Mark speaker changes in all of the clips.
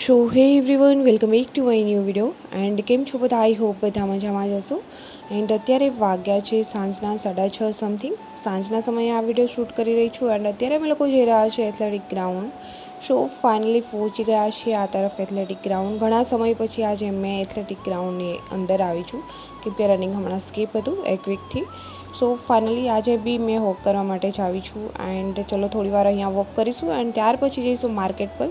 Speaker 1: So hey everyone welcome back to my new video and કેમ છો બધા? I hope બધા મજામાં જ હશો. એન્ડ અત્યારે વાગ્યા છે સાંજના સાડા છ સમથિંગ સાંજના સમયે આ વીડિયો શૂટ કરી રહી છું. એન્ડ અત્યારે અમે લોકો જઈ રહ્યા છે એથ્લેટિક ગ્રાઉન્ડ સો ફાઇનલી પહોંચી ગયા છીએ આ તરફ એથ્લેટિક ગ્રાઉન્ડ ઘણા સમય પછી આજે મેં એથ્લેટિક ગ્રાઉન્ડની અંદર આવી છું. કેમ કે રનિંગ હમણાં સ્કીપ હતું એક વીકથી સો ફાઇનલી આજે બી મેં વોક કરવા માટે જ આવી છું. એન્ડ ચલો થોડી વાર અહીંયા વોક કરીશું. એન્ડ ત્યાર પછી જઈશું માર્કેટ પર.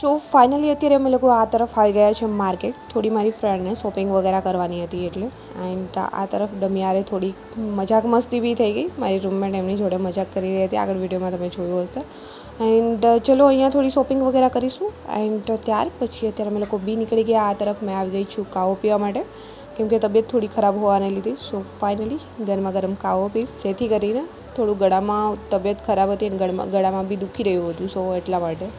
Speaker 1: સો ફાઇનલી અત્યારે અમે લોકો આ તરફ આવી ગયા છે માર્કેટ થોડી મારી ફ્રેન્ડને શોપિંગ વગેરે કરવાની હતી એટલે. એન્ડ આ તરફ ડમિયારે થોડી મજાક મસ્તી બી થઈ ગઈ. મારી રૂમમેટ એમની જોડે મજાક કરી રહી હતી. આગળ વિડીયોમાં તમે જોયું હશે. એન્ડ ચલો અહીંયા થોડી શોપિંગ વગેરે કરીશું. એન્ડ ત્યાર પછી અત્યારે અમે લોકો બી નીકળી ગયા આ તરફ. મેં આવી ગઈ છું કાવો પીવા માટે. કેમ કે તબિયત થોડી ખરાબ હોવાને લીધે. સો ફાઇનલી ગરમા ગરમ કાવો પીશ. જેથી કરીને થોડું ગળામાં તબિયત ખરાબ હતી અને ગળામાં ગળામાં બી દુખી રહ્યું હતું. સો એટલા માટે.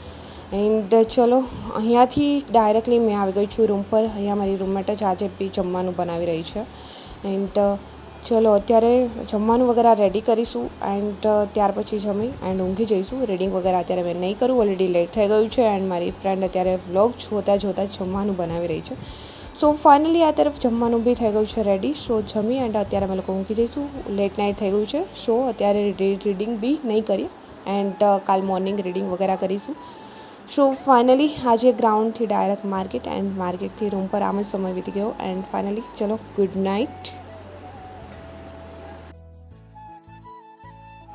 Speaker 1: એન્ડ ચલો, અહીંયાથી ડાયરેક્ટલી મેં આવી ગઈ છું રૂમ પર. અહીંયા મારી રૂમમેટ જ આજે બી જમવાનું બનાવી રહી છે. એન્ડ ચલો, અત્યારે જમવાનું વગેરે રેડી કરીશું એન્ડ ત્યાર પછી જમી એન્ડ ઊંઘી જઈશું. રીડિંગ વગેરે અત્યારે મેં નહીં કરું ઓલરેડી લેટ થઈ ગયું છે એન્ડ મારી ફ્રેન્ડ અત્યારે વ્લોગ જોતાં જોતાં જમવાનું બનાવી રહી છે. સો ફાઇનલી આ તરફ જમવાનું બી થઈ ગયું છે રેડી સો જમી એન્ડ અત્યારે અમે લોકો ઊંઘી જઈશું. લેટ નાઇટ થઈ ગયું છે. સો અત્યારે રીડિંગ બી નહીં કરીએ. એન્ડ કાલ મોર્નિંગ રીડિંગ વગેરે કરીશું. સો ફાઇનલી આજે ગ્રાઉન્ડથી ડાયરેક્ટ માર્કેટ એન્ડ માર્કેટથી રૂમ પર આમ જ સમય વીતી ગયો. એન્ડ ફાઇનલી ચલો good night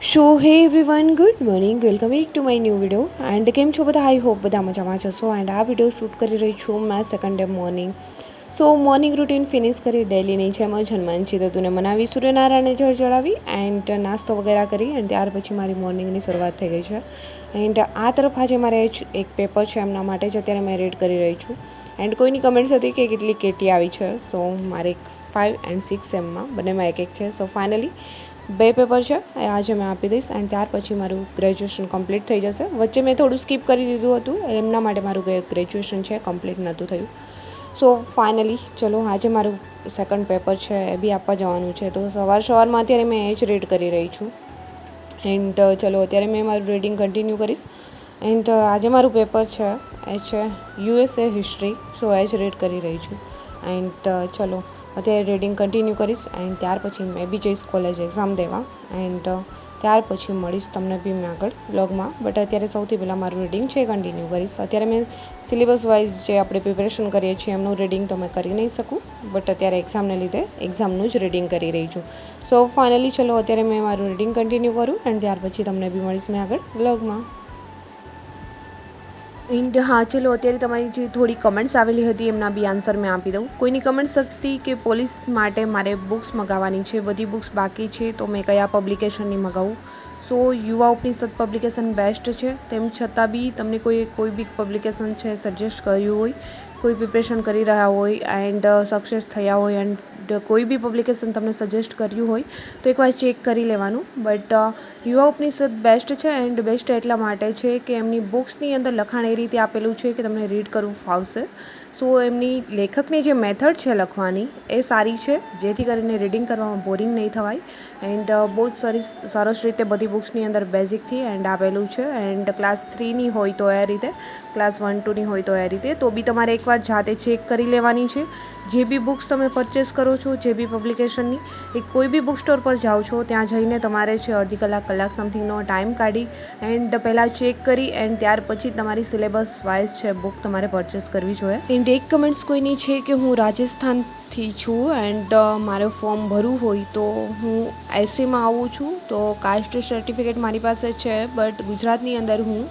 Speaker 1: so hey everyone good morning welcome back to my new video and કેમ છો બધા? આઈ હોપ બધા મજામાં જશો એન્ડ આ વીડિયો શૂટ કરી રહી છું મેં second day morning so morning routine finish કરી ડેલીની જેમ જ હનુમાનજી ચિત્રતુને મનાવી, સૂર્યનારાયણને જળ ચડાવી એન્ડ નાસ્તો વગેરે કરી અને ત્યાર પછી મારી મોર્નિંગની શરૂઆત થઈ ગઈ છે. એન્ડ આ તરફ આજે મારે એક પેપર છે એમના માટે જ અત્યારે મેં રીડ કરી રહી છું. એન્ડ કોઈની કમેન્ટ્સ હતી કે કેટલી કેટી આવી છે સો મારે ફાઇવ એન્ડ સિક્સ એમમાં બંનેમાં એક એક છે. સો ફાઇનલી બે પેપર છે, એ આજે મેં આપી દઈશ એન્ડ ત્યાર પછી મારું ગ્રેજ્યુએશન કમ્પ્લીટ થઈ જશે. વચ્ચે મેં થોડું સ્કીપ કરી દીધું હતું, એમના માટે મારું ગ્રેજ્યુએશન છે કમ્પ્લીટ નહોતું થયું. સો ફાઇનલી ચલો, આજે મારું સેકન્ડ પેપર છે, એ બી આપવા જવાનું છે. તો સવાર સવારમાં અત્યારે મેં એ જ રીડ કરી રહી છું. એન્ડ ચલો, અત્યારે મેં મારું રીડિંગ કન્ટિન્યુ કરીશ. એન્ડ આજે મારું પેપર છે, એ છે યુએસએ હિસ્ટ્રી સો એ જ રીડ કરી રહી છું. એન્ડ ચલો, અત્યારે રીડિંગ કન્ટિન્યુ કરીશ. એન્ડ ત્યાર પછી મેં બી જઈશ કોલેજ એક્ઝામ દેવા. એન્ડ ત્યાર પછી મળીશ તમને બી મેં આગળ વ્લોગમાં બટ અત્યારે સૌથી પહેલાં મારું રીડિંગ છે કન્ટિન્યુ કરીશ. અત્યારે મેં સિલેબસ વાઇઝ જે આપણે પ્રિપેરેશન કરીએ છીએ, એમનું રીડિંગ તો મેં કરી નહીં શકું. બટ અત્યારે એક્ઝામને લીધે એક્ઝામનું જ રીડિંગ કરી રહી છું. સો ફાઇનલી ચલો, અત્યારે મેં મારું રીડિંગ કન્ટિન્યુ કરું. એન્ડ ત્યાર પછી તમને બી મળીશ મેં આગળ વ્લોગમાં એન્ડ હા, ચલો, અત્યારે તમારી જે થોડી કમેન્ટ્સ આવેલી હતી, એમના બી આન્સર મેં આપી દઉં. કોઈની કમેન્ટ્સ હતી કે પોલીસ માટે મારે બુક્સ મગાવવાની છે, બધી બુક્સ બાકી છે, તો મેં કયા પબ્લિકેશનની મગાવું? સો, યુવા ઉપનિષદ પબ્લિકેશન બેસ્ટ છે. તેમ છતાં બી તમને કોઈ કોઈ બી પબ્લિકેશન છે સજેસ્ટ કર્યું હોય, કોઈ પ્રિપરેશન કરી રહ્યા હોય એન્ડ સક્સેસ થયા હોય એન્ડ કોઈ બી પબ્લિકેશન તમને સજેસ્ટ કર્યું હોય, તો એકવાર ચેક કરી લેવાનું. બટ યુવા ઉપનિષદ બેસ્ટ છે એન્ડ બેસ્ટ એટલા માટે છે કે એમની બુક્સની અંદર લખાણ એ રીતે આપેલું છે કે તમને રીડ કરવું ફાવશે. સો એમની લેખકની જે મેથડ છે લખવાની એ સારી છે, જેથી કરીને રીડિંગ કરવામાં બોરિંગ નહીં થવાય. એન્ડ બહુ જ સરસ સરસ રીતે બધી બુક્સની અંદર બેઝિકથી એન્ડ આપેલું છે. એન્ડ ક્લાસ થ્રીની હોય તો એ રીતે ક્લાસ વન ટુની હોય તો એ રીતે. તો બી તમારે એકવાર જાતે ચેક કરી લેવાની છે. જે બી બુક્સ તમે પરચેસ કરો છો, જે બી પબ્લિકેશનની એ કોઈ બી બુક સ્ટોર પર જાઓ છો, ત્યાં જઈને તમારે છે અડધી કલાક કલાક સમથિંગનો ટાઈમ કાઢી એન્ડ પહેલાં ચેક કરી એન્ડ ત્યાર પછી તમારી સિલેબસ વાઇઝ છે બુક તમારે પરચેસ કરવી જોઈએ. એન્ડ એક કમેન્ટ્સ કોઈની છે કે હું રાજસ્થાનથી છું એન્ડ મારે ફોર્મ ભરવું હોય તો હું એસસીમાં આવું છું. તો કાસ્ટ સર્ટિફિકેટ મારી પાસે છે બટ ગુજરાતની અંદર હું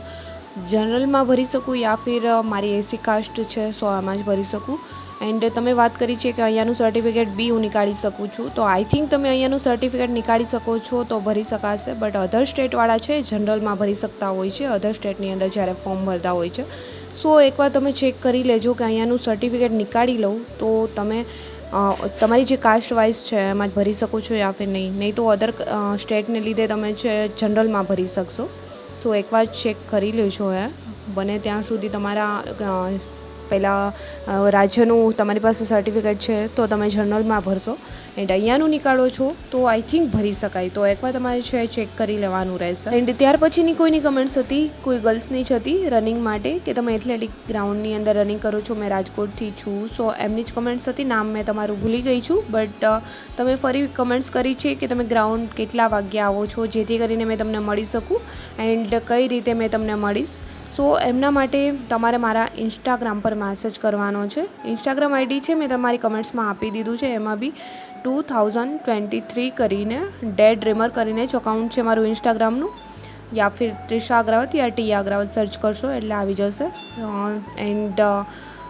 Speaker 1: જનરલમાં ભરી શકું યા ફિર મારી એસી કાસ્ટ છે, સો આમાં જ ભરી શકું. એન્ડ તમે વાત કરી છે કે અહીંયાનું સર્ટિફિકેટ બી હું નીકાળી શકું છું. તો આઈ થિંક તમે અહીંયાનું સર્ટિફિકેટ નીકાળી શકો છો તો ભરી શકાશે બટ અધર સ્ટેટવાળા છે જનરલમાં ભરી શકતા હોય છે. અધર સ્ટેટની અંદર જ્યારે ફોર્મ ભરતા હોય છે સો એકવાર તમે ચેક કરી લેજો કે અહીંયાનું સર્ટિફિકેટ નીકાળી લઉં તો તમે તમારી જે કાસ્ટ વાઇઝ છે, એમાં જ ભરી શકો છો યા ફિર નહીં. નહીં તો અધર સ્ટેટને લીધે તમે છે જનરલમાં ભરી શકશો. સો એકવાર ચેક કરી લેજો એ બને ત્યાં સુધી તમારા પહેલાં રાજ્યનું તમારી પાસે સર્ટિફિકેટ છે, તો તમે જનરલમાં ભરશો. એન્ડ અહીંયાનું નીકાળો છો, તો આઈ થિંક ભરી શકાય. તો એકવાર તમારે છે ચેક કરી લેવાનું રહેશે. એન્ડ ત્યાર પછીની કોઈની કમેન્ટ્સ હતી, કોઈ ગર્લ્સની જ હતી રનિંગ માટે, કે તમે એથ્લેટિક ગ્રાઉન્ડની અંદર રનિંગ કરો છો, મેં રાજકોટથી છું. સો એમની જ કમેન્ટ્સ હતી, નામ મેં તમારું ભૂલી ગઈ છું. બટ તમે ફરી કમેન્ટ્સ કરી છે કે તમે ગ્રાઉન્ડ કેટલા વાગ્યે આવો છો, જેથી કરીને મેં તમને મળી શકું. એન્ડ કઈ રીતે મેં તમને મળીશ? સો એમના માટે તમારે મારા ઇન્સ્ટાગ્રામ પર મેસેજ કરવાનો છે. ઇન્સ્ટાગ્રામ આઈડી છે, મેં તમારી કમેન્ટ્સમાં આપી દીધું છે. એમાં B two thousand twenty three કરીને ડેડ ડ્રીમર કરીને જ અકાઉન્ટ છે મારું ઇન્સ્ટાગ્રામનું યા ફિર ત્રિષા અગ્રાવત યા ટી અગ્રાવત સર્ચ કરશો, એટલે આવી જશે. એન્ડ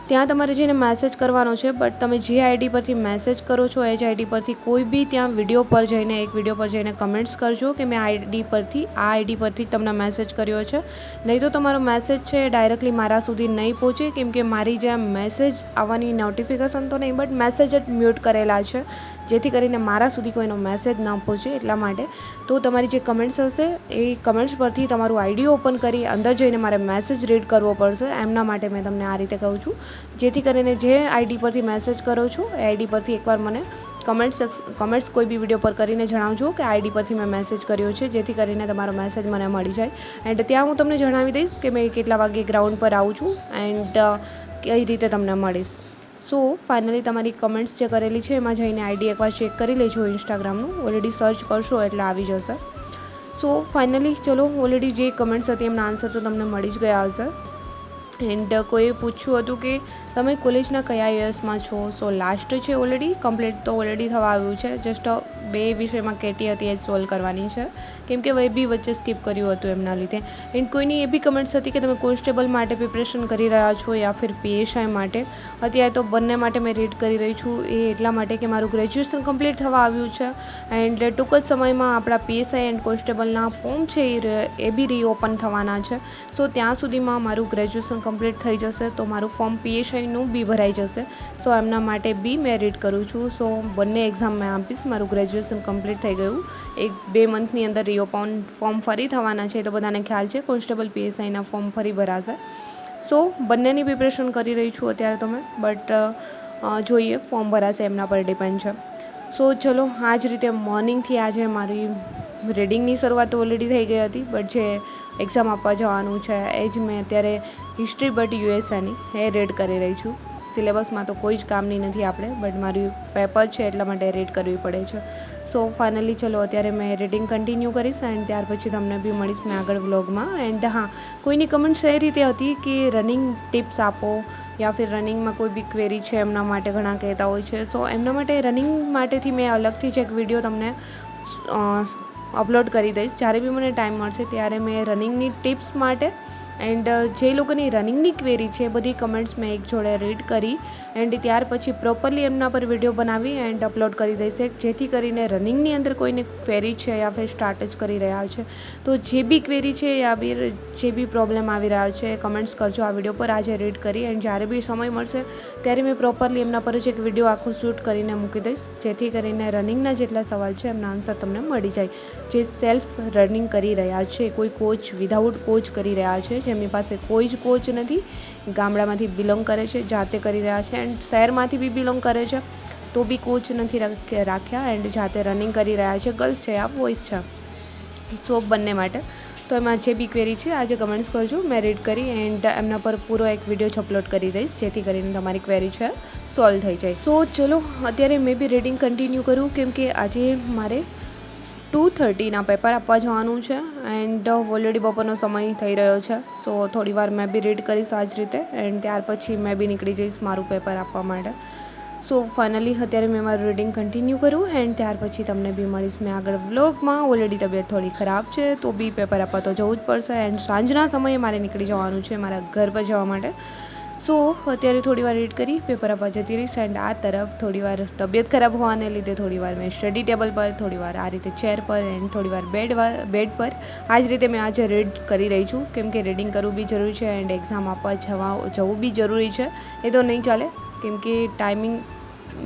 Speaker 1: ત્યાં તમારે જઈને મેસેજ કરવાનો છે બટ તમે જે આઈડી પરથી મેસેજ કરો છો, એ જ આઈડી પરથી કોઈ બી ત્યાં વીડિયો પર જઈને, એક વીડિયો પર જઈને કમેન્ટ્સ કરજો કે મેં આઈડી પરથી, આ આઈડી પરથી તમને મેસેજ કર્યો છે. નહીં તો તમારો મેસેજ છે એ ડાયરેક્ટલી મારા સુધી નહીં પહોંચે, કેમ કે મારી જે મેસેજ આવવાની નોટિફિકેશન તો નહીં બટ મેસેજ જ મ્યુટ કરેલા છે, જેથી કરીને મારા સુધી કોઈનો મેસેજ ન પહોંચે એટલા માટે. તો તમારી જે કમેન્ટ્સ હશે, એ કમેન્ટ્સ પરથી તમારું આઈડી ઓપન કરી અંદર જઈને મારે મેસેજ રીડ કરવો પડશે, એમના માટે મેં તમને આ રીતે કહું છું. જેથી કરીને જે આઈડી પરથી મેસેજ કરો છો, એ આઈડી પરથી એકવાર મને કમેન્ટ્સ કમેન્ટ્સ કોઈ બી વીડિયો પર કરીને જણાવજો કે આઈડી પરથી મેં મેસેજ કર્યો છે, જેથી કરીને તમારો મેસેજ મને મળી જાય. એન્ડ ત્યાં હું તમને જણાવી દઈશ કે મેં કેટલા વાગે ગ્રાઉન્ડ પર આવું છું એન્ડ કઈ રીતે તમને મળીશ. સો ફાઇનલી તમારી કમેન્ટ્સ જે કરેલી છે, એમાં જઈને આઈડી એકવાર ચેક કરી લેજો ઇન્સ્ટાગ્રામનું ઓલરેડી સર્ચ કરશો એટલે આવી જશે. સો ફાઇનલી ચલો ઓલરેડી જે કમેન્ટ્સ હતી એમના આન્સર તો તમને મળી જ ગયા હશે. એન્ડ કોઈએ પૂછ્યું હતું કે તમે કોલેજના કયા યર્સમાં છો? સો લાસ્ટ છે ઓલરેડી કમ્પ્લીટ તો ઓલરેડી થવા આવ્યું છે. જસ્ટ બે વિષયમાં કેટી હતી એ સોલ્વ કરવાની છે. કેમ કે વય બી વચ્ચે સ્કીપ કર્યું હતું એમના લીધે. એન્ડ કોઈની એ બી કમેન્ટ્સ હતી કે તમે કોન્સ્ટેબલ માટે પ્રિપરેશન કરી રહ્યા છો યા ફિર પીએસઆઈ માટે? અત્યારે તો બંને માટે મેં રીડ કરી રહી છું. એ એટલા માટે કે મારું ગ્રેજ્યુએશન કમ્પ્લીટ થવા આવ્યું છે. એન્ડ ટૂંક જ સમયમાં આપણા પીએસઆઈ એન્ડ કોન્સ્ટેબલના ફોર્મ છે એ બી રીઓપન થવાના છે. સો ત્યાં સુધીમાં મારું ગ્રેજ્યુએશન કમ્પ્લીટ થઈ જશે, તો મારું ફોર્મ પીએસઆઈનું બી ભરાઈ જશે. સો એમના માટે બી મેં રીડ કરું છું. સો બંને એક્ઝામ મેં આપીશ. મારું ગ્રેજ્યુએશન કમ્પ્લીટ થઈ ગયું. એક બે મંથની અંદર રિઓપાઉન ફોર્મ ફરી થવાના છે તો બધાને ખ્યાલ છે. કોન્સ્ટેબલ પીએસઆઈના ફોર્મ ફરી ભરાશે. સો બંનેની પ્રિપરેશન કરી રહી છું અત્યારે તમે બટ જોઈએ ફોર્મ ભરાશે એમના પર ડિપેન્ડ છે. સો ચલો, આ જ રીતે મોર્નિંગથી આજે મારી રીડિંગની શરૂઆત તો ઓલરેડી થઈ ગઈ હતી બટ જે એક્ઝામ આપવા જવાનું છે એ જ મેં અત્યારે હિસ્ટ્રી બટ યુએસએની એ રીડ કરી રહી છું. સિલેબસમાં તો કોઈ જ કામની નથી આપણે બટ મારું પેપર છે એટલા માટે રીડ કરવી પડે છે. સો ફાઇનલી ચલો અત્યારે મેં રીડિંગ કન્ટિન્યુ કરીશ એન્ડ ત્યાર પછી તમને બી મળીશ મેં આગળ વ્લોગમાં એન્ડ હા, કોઈની કમેન્ટ્સ એ રીતે હતી કે રનિંગ ટિપ્સ આપો યા ફિર રનિંગમાં કોઈ બી ક્વેરી છે એમના માટે ઘણા કહેતા હોય છે. સો એમના માટે રનિંગ માટેથી મેં અલગથી જ એક વીડિયો તમને અપલોડ કરી દઈશ. જ્યારે બી મને ટાઈમ મળશે ત્યારે મેં રનિંગની ટિપ્સ માટે એન્ડ જે લોકોની રનિંગની ક્વેરી છે, બધી કમેન્ટ્સ મેં એક જોડે રીડ કરી એન્ડ ત્યાર પછી પ્રોપરલી એમના પર વીડિયો બનાવી એન્ડ અપલોડ કરી દઈશ જેથી કરીને રનિંગની અંદર કોઈને ક્વેરી છે યા ફિર સ્ટાર્ટ જ કરી રહ્યા છે. તો જે બી ક્વેરી છે યા બી જે બી પ્રોબ્લેમ આવી રહ્યા છે કમેન્ટ્સ કરજો. આ વીડિયો પર આજે રીડ કરી એન્ડ જ્યારે બી સમય મળશે, ત્યારે મેં પ્રોપરલી એમના પર જ એક વીડિયો આખું શૂટ કરીને મૂકી દઈશ, જેથી કરીને રનિંગના જેટલા સવાલ છે, એમના આન્સર તમને મળી જાય. જે સેલ્ફ રનિંગ કરી રહ્યા છે, કોઈ કોચ વિધાઉટ કોચ કરી રહ્યા છે જેમની પાસે કોઈ જ કોચ નથી. ગામડામાંથી બિલોંગ કરે છે, જાતે કરી રહ્યા છે એન્ડ શહેરમાંથી બી બિલોંગ કરે છે. તો બી કોચ નથી રાખ- રાખ્યા એન્ડ જાતે રનિંગ કરી રહ્યા છે. ગર્લ્સ છે, આ બોಯ್સ છે. સો બંને માટે. તો એમાં જે બી ક્વેરી છે, આજે કમેન્ટ્સ કરજો. મેં રીડ કરી એન્ડ એમના પર પૂરો એક વીડિયો જ અપલોડ કરી દઈશ, જેથી કરીને તમારી ક્વેરી છે સોલ્વ થઈ જાય. સો ચલો, અત્યારે મેં બી રીડિંગ કન્ટિન્યુ કરું, કેમ કે આજે મારે ટુ થર્ટીના પેપર આપવા જવાનું છે એન્ડ ઓલરેડી બપોરનો સમય થઈ રહ્યો છે. સો થોડી વાર મેં બી રીડ કરીશ આ જ રીતે એન્ડ ત્યાર પછી મેં બી નીકળી જઈશ મારું પેપર આપવા માટે. સો ફાઇનલી અત્યારે મેં મારું રીડિંગ કન્ટિન્યુ કર્યું એન્ડ ત્યાર પછી તમને બી મળીશ મેં આગળ વ્લોગમાં ઓલરેડી તબિયત થોડી ખરાબ છે, તો બી પેપર આપવા તો જવું જ પડશે એન્ડ સાંજના સમયે મારે નીકળી જવાનું છે મારા ઘર પર જવા માટે. સો અત્યારે થોડી વાર રીડ કરી પેપર આપવા જતી રહીશ એન્ડ આ તરફ થોડી વાર તબિયત ખરાબ હોવાને લીધે થોડી વાર મેં સ્ટડી ટેબલ પર, થોડી વાર આ રીતે ચેર પર એન્ડ થોડી વાર બેડ બેડ પર. આ જ રીતે મેં આજે રીડ કરી રહી છું. કેમ કે રીડિંગ કરવું બી જરૂરી છે એન્ડ એક્ઝામ આપવા જવા, જવું બી જરૂરી છે. એ તો નહીં ચાલે. કેમ કે ટાઈમિંગ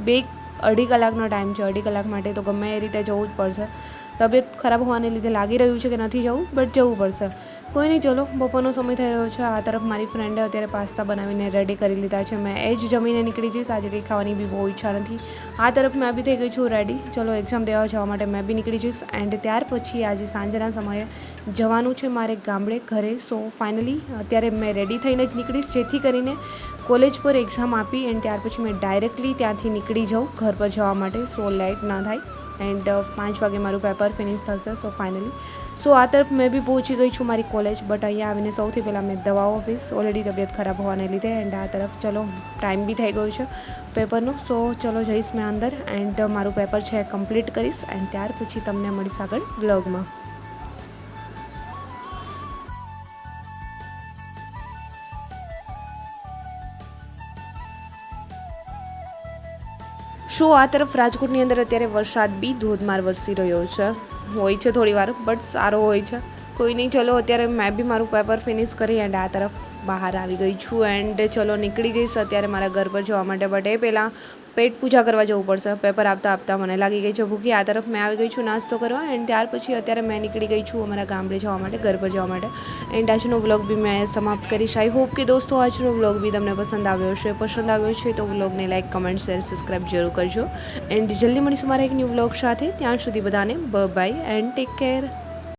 Speaker 1: બે અઢી કલાકનો ટાઈમ છે. અઢી કલાક માટે તો ગમે એ રીતે જવું જ પડશે. તબિયત ખરાબ હોવાને લીધે લાગી રહ્યું છે કે નથી જવું બટ જવું પડશે. કોઈ નહીં, ચલો, બપોરનો સમય થઈ રહ્યો છે. આ તરફ મારી ફ્રેન્ડે અત્યારે પાસ્તા બનાવીને રેડી કરી લીધા છે. મેં એ જ જમીને નીકળી જઈશ. આજે કંઈ ખાવાની બી બહુ ઈચ્છા નથી. આ તરફ મેં બી થઈ ગઈ છું રેડી ચલો એક્ઝામ દેવા જવા માટે મેં બી નીકળી જઈશ. એન્ડ ત્યાર પછી આજે સાંજના સમયે જવાનું છે મારે ગામડે ઘરે. સો ફાઇનલી અત્યારે મેં રેડી થઈને જ નીકળીશ. જેથી કરીને કોલેજ પર એક્ઝામ આપી એન્ડ ત્યાર પછી મેં ડાયરેક્ટલી ત્યાંથી નીકળી જાઉં ઘર પર જવા માટે. સો લેટ ના થાય. એન્ડ પાંચ વાગે મારું પેપર ફિનિશ થશે, સો ફાઇનલી. સો આ તરફ મેં બી પહોંચી ગઈ છું મારી કોલેજ, બટ અહીંયા આવીને સૌથી પહેલાં મેં દવાઓ આપીશ. ઓલરેડી તબિયત ખરાબ હોવાને લીધે એન્ડ આ તરફ ચલો ટાઈમ બી થઈ ગયો છે પેપરનો. સો ચલો જઈશ મેં અંદર એન્ડ મારું પેપર છે કમ્પ્લીટ કરીશ એન્ડ ત્યાર પછી તમને મળીશ આગળ વ્લોગમાં શું આ તરફ રાજકોટની અંદર અત્યારે વરસાદ બી ધોધમાર વરસી રહ્યો છે? હોય છે થોડી વાર બટ સારો હોય છે. કોઈ નહીં, ચલો, અત્યારે મેં બી મારું પેપર ફિનિશ કરી એન્ડ આ તરફ બહાર આવી ગઈ છું એન્ડ ચલો નીકળી જઈશ અત્યારે મારા ઘર પર જવા માટે. બટ એ પહેલાં પેટ પૂજા કરવા જવું પડશે. પેપર આપતા આપતા મને લાગી ગઈ છે ભૂખી. આ તરફ મેં આવી ગઈ છું નાસ્તો કરવા એન્ડ ત્યાર પછી અત્યારે મેં નીકળી ગઈ છું અમારા ગામડે જવા માટે, ઘર પર જવા માટે. એન્ડ આજનો વ્લોગ બી મેં સમાપ્ત કરીશ. આઈ હોપ કે દોસ્તો આજનો વ્લોગ બી તમને પસંદ આવ્યો હશે. પસંદ આવ્યો છે તો વ્લોગને લાઇક કમેન્ટ શેર સબસ્ક્રાઈબ જરૂર કરજો. એન્ડ જલ્દી મળીશું મારા એક ન્યૂ વ્લોગ સાથે. ત્યાં સુધી બધાને બ બાય એન્ડ ટેક કેર